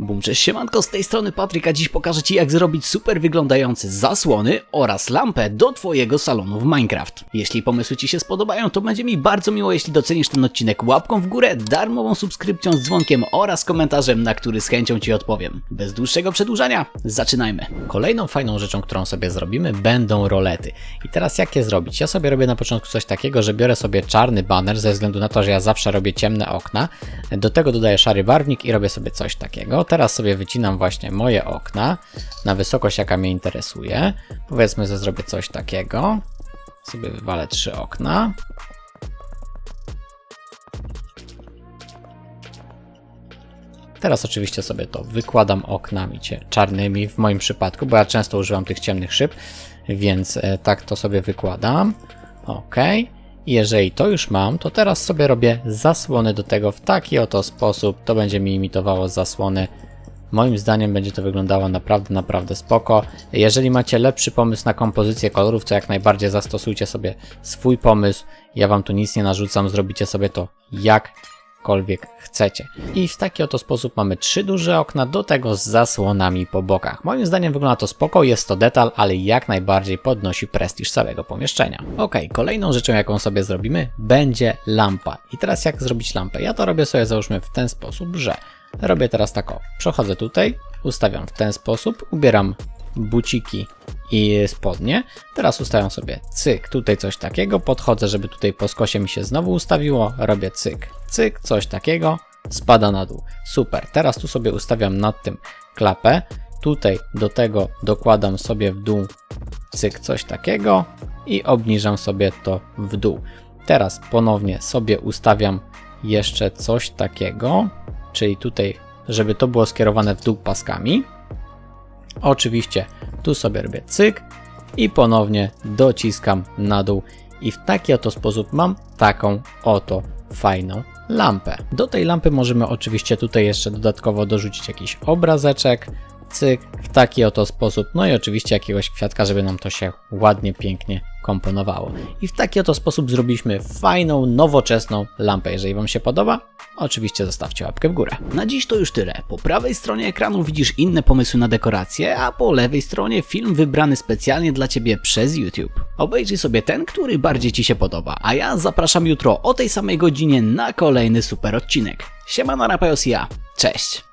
Bum, cześć siemanko, z tej strony Patryk, a dziś pokażę Ci jak zrobić super wyglądające zasłony oraz lampę do Twojego salonu w Minecraft. Jeśli pomysły Ci się spodobają, to będzie mi bardzo miło, jeśli docenisz ten odcinek łapką w górę, darmową subskrypcją z dzwonkiem oraz komentarzem, na który z chęcią Ci odpowiem. Bez dłuższego przedłużania, zaczynajmy. Kolejną fajną rzeczą, którą sobie zrobimy, będą rolety. I teraz jak je zrobić? Ja sobie robię na początku coś takiego, że biorę sobie czarny baner, ze względu na to, że ja zawsze robię ciemne okna. Do tego dodaję szary barwnik i robię sobie coś takiego. Teraz sobie wycinam właśnie moje okna na wysokość, jaka mnie interesuje. Powiedzmy, że zrobię coś takiego. Sobie wywalę trzy okna. Teraz oczywiście sobie to wykładam oknami czarnymi w moim przypadku, bo ja często używam tych ciemnych szyb, więc e, tak to sobie wykładam. Ok. I jeżeli to już mam, to teraz sobie robię zasłony do tego w taki oto sposób. To będzie mi imitowało zasłony. Moim zdaniem będzie to wyglądało naprawdę, naprawdę spoko. Jeżeli macie lepszy pomysł na kompozycję kolorów, to jak najbardziej zastosujcie sobie swój pomysł. Ja wam tu nic nie narzucam, zrobicie sobie to jakkolwiek chcecie. I w taki oto sposób mamy trzy duże okna, do tego z zasłonami po bokach. Moim zdaniem wygląda to spoko, jest to detal, ale jak najbardziej podnosi prestiż całego pomieszczenia. Ok, kolejną rzeczą jaką sobie zrobimy będzie lampa. I teraz jak zrobić lampę? Ja to robię sobie załóżmy w ten sposób, że robię teraz tak o, przechodzę tutaj, ustawiam w ten sposób, ubieram buciki i spodnie. Teraz ustawiam sobie cyk, tutaj coś takiego, podchodzę, żeby tutaj po skosie mi się znowu ustawiło, robię cyk, cyk, coś takiego, spada na dół. Super, teraz tu sobie ustawiam nad tym klapę, tutaj do tego dokładam sobie w dół cyk, coś takiego i obniżam sobie to w dół. Teraz ponownie sobie ustawiam jeszcze coś takiego, czyli tutaj, żeby to było skierowane w dół paskami. Oczywiście tu sobie robię cyk i ponownie dociskam na dół i w taki oto sposób mam taką oto fajną lampę. Do tej lampy możemy oczywiście tutaj jeszcze dodatkowo dorzucić jakiś obrazeczek, cyk, w taki oto sposób, no i oczywiście jakiegoś kwiatka, żeby nam to się ładnie, pięknie komponowało. I w taki oto sposób zrobiliśmy fajną, nowoczesną lampę. Jeżeli Wam się podoba, oczywiście zostawcie łapkę w górę. Na dziś to już tyle. Po prawej stronie ekranu widzisz inne pomysły na dekoracje, a po lewej stronie film wybrany specjalnie dla Ciebie przez YouTube. Obejrzyj sobie ten, który bardziej Ci się podoba, a ja zapraszam jutro o tej samej godzinie na kolejny super odcinek. Siemano Rapajos ja, cześć!